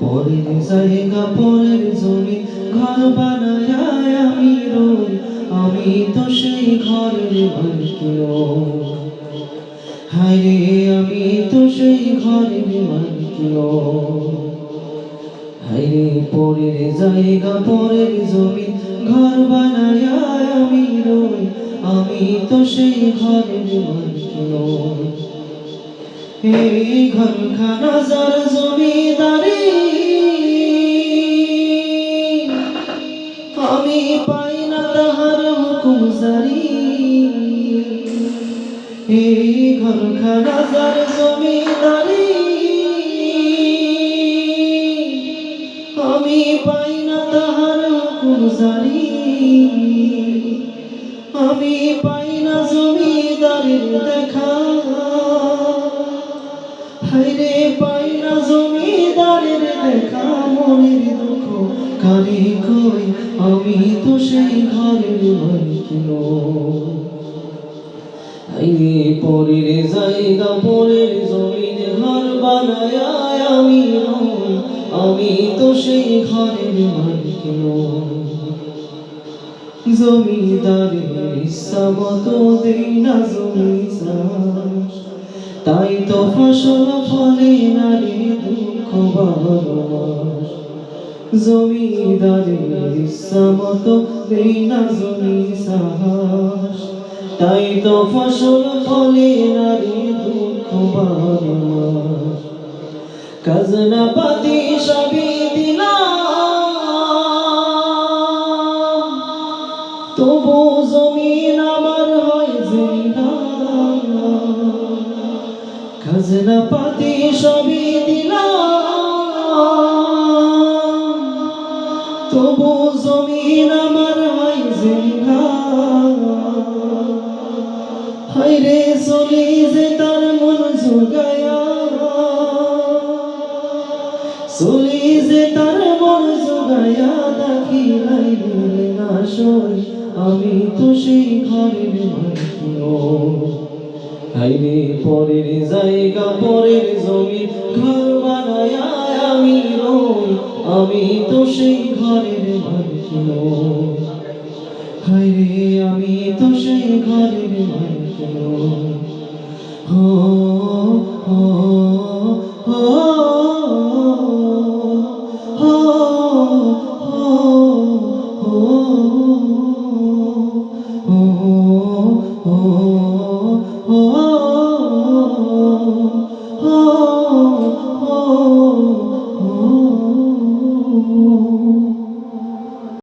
পরের জায়গা, পরের জমি, ঘর বানায় আমি রই আমি তো সেই ঘরের মালিক নই। হায় আমি তো সেই ঘরের মালিক নই। হায় রে পরের জায়গা পরের জমি, ঘর বানায় আমি রই, আমি তো সেই ঘরের নই। ঘরখানা যার জমিদারি, আমি পাই না তাহার হুকুম জারি এই ঘরখানা যার জারি আমি পাই না জমিদারের দেখা হাইরে পাই না জমিদারের দেখা মনের দুঃখ কারি কই, আমি তো সেই ঘরের মালিক। হাইরে পরের জায়গা, পরের জমিন, ঘর বানায় আমি আমি তো সেই ঘরের মালিক নই। জমিদারের ইচ্ছা মতো দেই না জমি তাই তো ফসল ফলে না রে দুঃখ বারো মাস। জমিদারের ইচ্ছা দেই না জমি। তাই তো ফসল ফলে না রে দুঃখ বারো মাস। খাজনা পাতি সবই তবু জমিন আমার হয় জিনা। খাজনা পাতি সবই দিলাম। তবু জমিন আমার হয় হাইরে চলি যে তার মন জোগায়া। চলি যে তার মন জোগায়া, দেখি লাই মিলে না সই। আমি তো সেই ঘরের। হাইরে পরের জায়গা, পরের জমি, ঘর বানায় আমি আমি তো সেই ঘরের মালিক। আমি তো সেই ঘরের মালিক হো